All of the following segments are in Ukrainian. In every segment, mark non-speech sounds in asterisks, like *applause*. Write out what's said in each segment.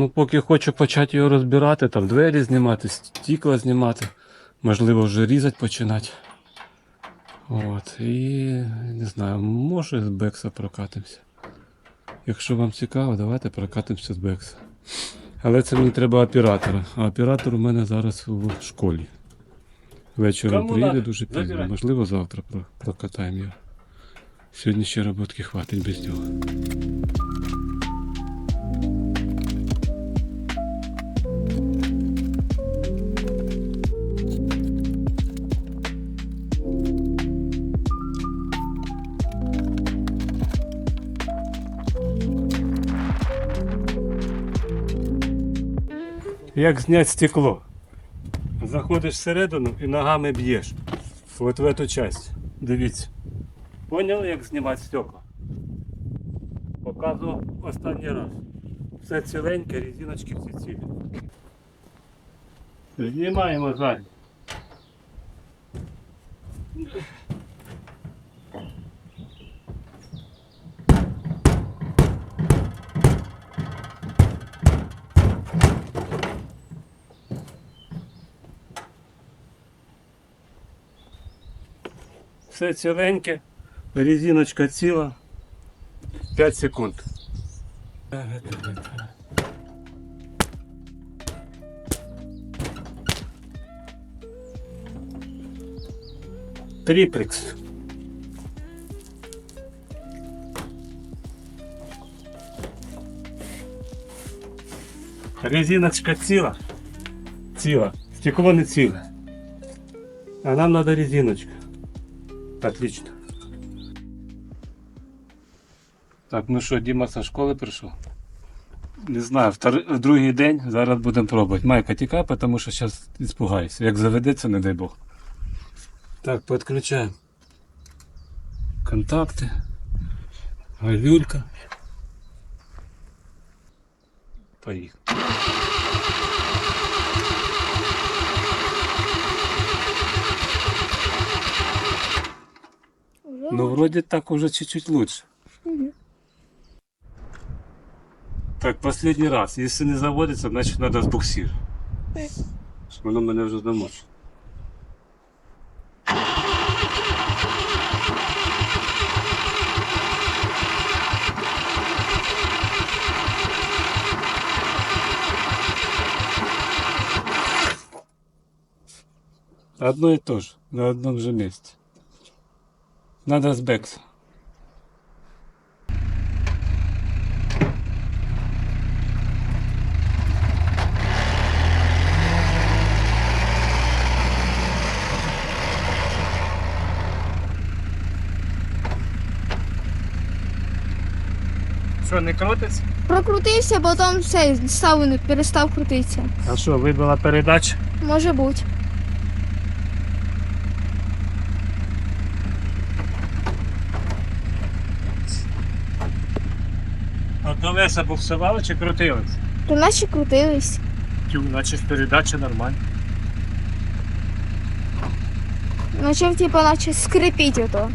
ну поки хочу почати його розбирати, там двері знімати, стікла знімати, можливо, вже різати починати. От, і не знаю, може з Бекса прокатимося. Якщо вам цікаво, давайте прокатимося з Бекса. Але це мені треба оператора. А оператор у мене зараз в школі. Вечором приїде дуже пізно. Можливо, завтра прокатаємо його. Сьогодні ще роботки хватить без нього. Як зняти стекло? Заходиш всередину і ногами б'єш. От в эту часть. Дивіться. Поняли, як знімати стекла? Показував останній раз. Все ціленьке, резиночки всі цілі. Знімаємо ззаді. Все ціленьке, резиночка ціла. 5 секунд. Триплекс. Резиночка ціла. Ціла. Стекло не ціле. А нам надо резиночка. Отлично. Так, ну що, Діма зі школи прийшов? Не знаю, втор... другий день зараз будемо пробувати. Майка, тікай, тому що зараз іспугаюся. Як заведеться, не дай Бог. Так, підключаємо. Контакти. Галюлька. Поїхали. Ну, вроде так уже чуть-чуть лучше. Так, последний раз. Если не заводится, значит надо с буксир. Воно мене вже замочить. Одно и то же, на одном же месте. Надо с Бекса. Що, не крутиться? Прокрутився, потім все, став, перестав крутитися. А що, вибила передача? Може бути. Колеса буксували чи крутились? То наче крутились. Тю, наче передача нормальна. Наче, типу, наче скрипіть ото.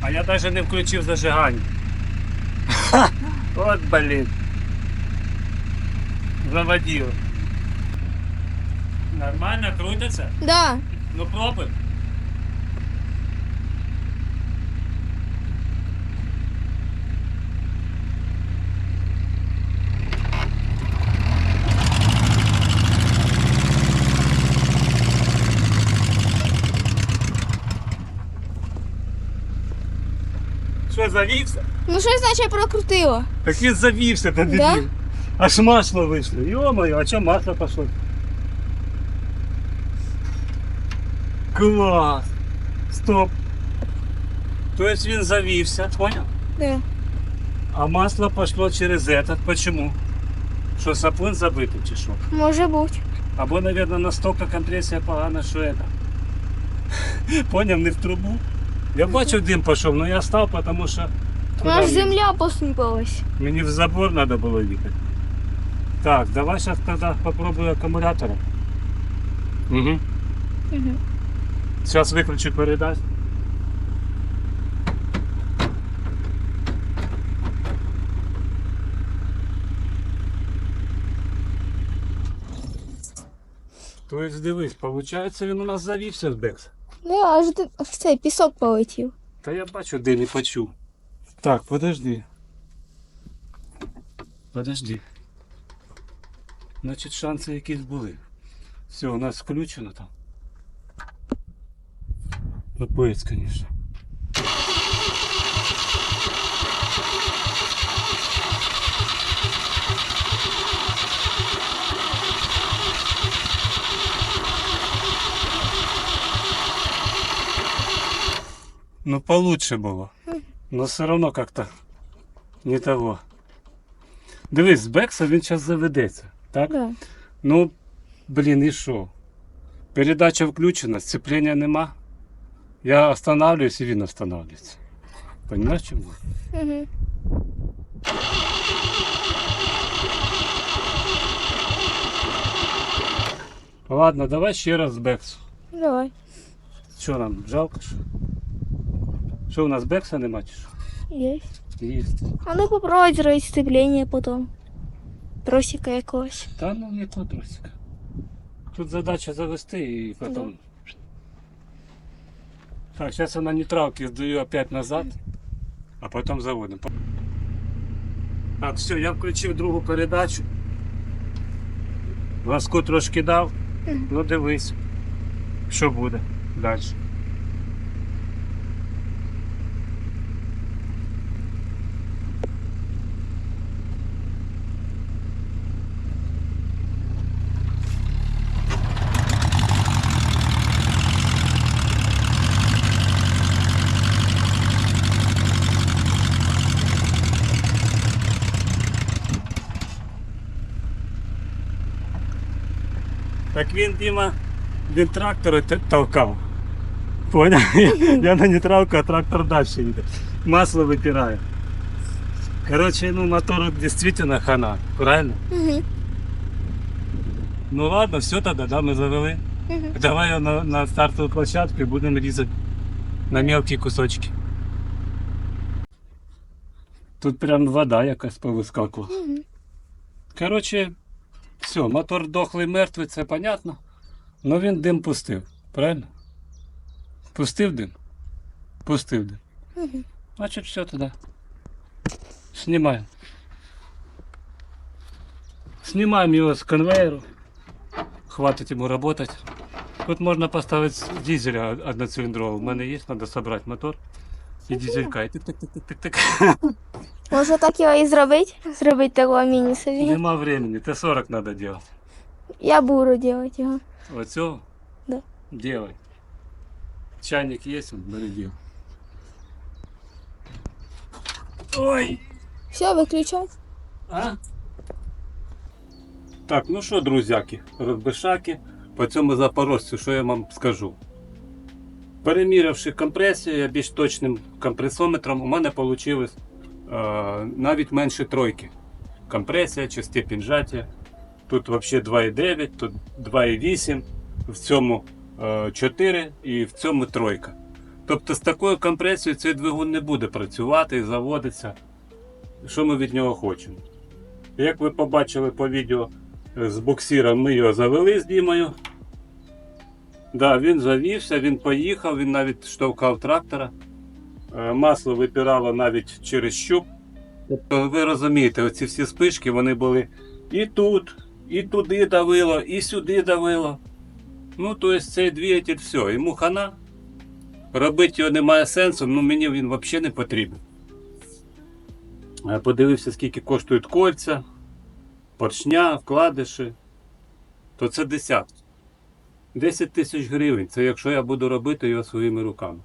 А я навіть не включив зажигання. От блін. Заводил. Нормально крутиться? Да. Ну пробуй. завівся? Ну щось наче прокрутило. Так він завівся, та Да? дебіл. Аж масло вийшло. Йо-моє, а чого масло пішло? Клас! Стоп. Тобто він завівся, понял? Да. А масло пошло через этот. Почему? Що сапун забитий чи що? Може бути. Або, наверное, настолько компресія погана, що это. *laughs* Поняв, не в трубу. я бачив, дим пошел, но ну я став, потому что У нас Куди земля посыпалась. Мне в забор надо было їхати. Так, давай сейчас тогда попробую акумулятора. Угу. Угу. Сейчас выключу передач. Тобто дивись, виходить, він у нас завівся з Бекс. Ну, аж, ти- аж цей пісок полетів. Та я бачу, де не почув. Так, подожди. Подожди. Значить, шанси якісь були. Все, у нас включено там. Капець, звісно. Ну, получше було. Но все равно как-то не того. Дивись, з Бекса він зараз заведеться. Так? Да. Ну, блін, і що? Передача включена, сцеплення нема. Я останавливаюсь і він останавливається. Понимаешь, чому? Угу. Ладно, давай ще раз з Бексу. Давай. Що нам, жалко що? Що у нас Бекса нема чи що? Есть. Є. А ну попробуй зробити сцепление потом. Тросика якогось. Та ну не тросика. Тут задача завести і потом. Так, сейчас я на нейтралке сдаю опять назад, а потом заводим. Так, все, я включив другу передачу. Газку трошки дав. Ну дивись, що буде далі. Він, Діма, він трактори толкав. Поняв? *laughs* Я на нейтралку, а трактор далі їде. Масло випирає. Короче, ну мотору действительно хана, правильно? Угу. Ну ладно, все тогда, да, ми завели. Угу. Давай його на, на стартову площадку і будемо різати на мелкі кусочки. Тут прям вода якась повискакувала. Угу. Коротше, все, мотор дохлий мертвий, це понятно. Но він дим пустив, правильно? Пустив дим? Пустив дим. Угу. Значить, все туди. Знімаємо. Знімаємо його з конвейеру. Хватить йому працювати. Тут можна поставити дизеля одноциліндрового. У мене є, треба зібрати мотор. І дизелька. І тик-тик-тик-тик-тик. Може так його і зробити? Зробити такого міні собі. Нема времени, Т-40 треба робити. Я буду робити його. Оцього? Да. Делай. Чайник есть, он бери. Ой! Все, виключай. А? Так, ну що, друзяки, розбишаки, по цьому запорожцю, що я вам скажу. Перемірявши компресію, я більш точним компресометром, у мене вийшло е, навіть менше тройки. Компресія чи степінь жаття. Тут взагалі 2,9, тут 2,8, в цьому е, 4 і в цьому тройка. Тобто з такою компресією цей двигун не буде працювати і заводитися. Що ми від нього хочемо? Як ви побачили по відео е, з буксиром, ми його завели з Дімою. Да, він завівся, він поїхав, він навіть штовхав трактора. Е, Масло випирало навіть через щуп. Тобто ви розумієте, оці всі спишки вони були і тут, і туди давило, і сюди давило. Ну, тобто цей двигатель все, йому хана. Робити його немає сенсу, ну мені він взагалі не потрібен. Подивився, скільки коштують кольця, поршня, вкладиші. То це десятки. 10 тисяч гривень. Це якщо я буду робити його своїми руками.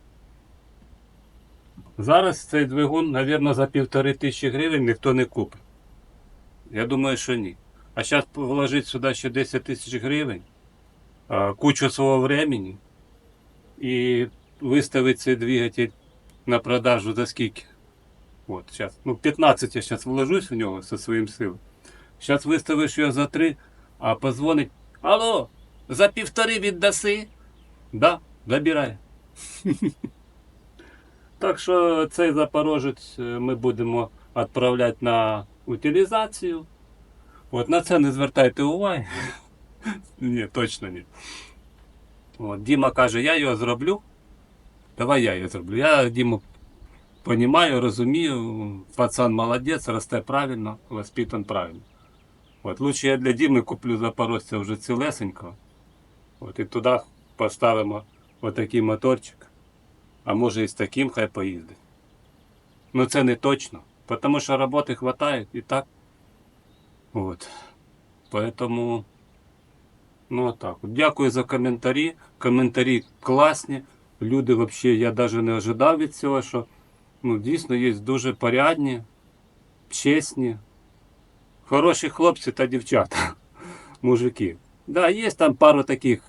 Зараз цей двигун, мабуть, за півтори тисячі гривень ніхто не купить. Я думаю, що ні. А зараз вложити сюди ще 10 тисяч гривень, кучу свого времени і виставити цей двигатель на продажу за скільки? От, сейчас. Ну, 15 я зараз вложусь в нього зі своїм силом. Зараз виставиш його за 3, а позвонить. Алло, за півтори віддаси? Да, забирай. *laughs* Так що цей запорожець е, ми будемо відправляти на утилізацію. От на це не звертайте уваги. *laughs* Ні, точно ні. От, Діма каже, я його зроблю. Давай я його зроблю. Я Діму понімаю, розумію, пацан молодець, росте правильно, воспитан правильно. От, лучше я для Діми куплю запорожця вже цілесенького. От, і туди поставимо отакий моторчик. А може і з таким хай поїздить. Ну це не точно, тому що роботи вистачає і так. От. Поэтому, ну так. Дякую за коментарі. Коментарі класні. Люди взагалі, я навіть не ожидав від цього, що ну, дійсно є дуже порядні, чесні, хороші хлопці та дівчата, *laughs* мужики. Да, є там пару таких,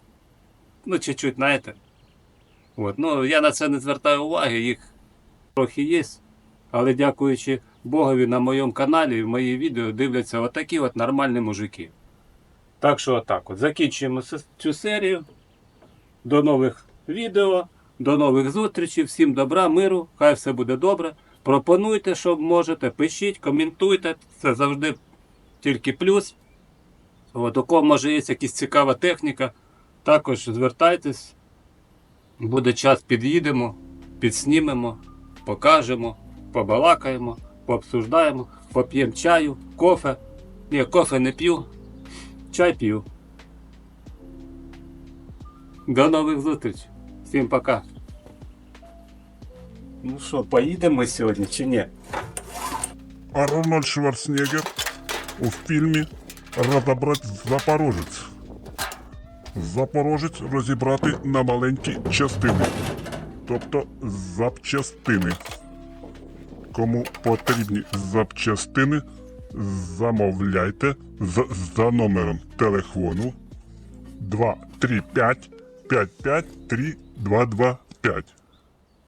ну, чуть-чуть, знаєте. От. Ну, я на це не звертаю уваги, їх трохи є. Але дякуючи Богові на моєму каналі, в мої відео дивляться отакі от нормальні мужики. Так що отак от. Закінчуємо цю серію. До нових відео, до нових зустрічей. Всім добра, миру, хай все буде добре. Пропонуйте, що можете, пишіть, коментуйте. Це завжди тільки плюс. От, у кого може є якась цікава техніка, також звертайтесь. Буде час, під'їдемо, підснімемо, покажемо, побалакаємо, пообсуждаємо, поп'ємо чаю, кофе. Ні, кофе не п'ю, чай п'ю. До нових зустрічей. Всім пока. Ну що, поїдемо сьогодні чи ні? Арнольд Шварценеггер у фільмі Розібрати Запорожець. Запорожець розібрати на маленькі частини, тобто запчастини. Кому потрібні запчастини, замовляйте з, за номером телефону 235 55 3225.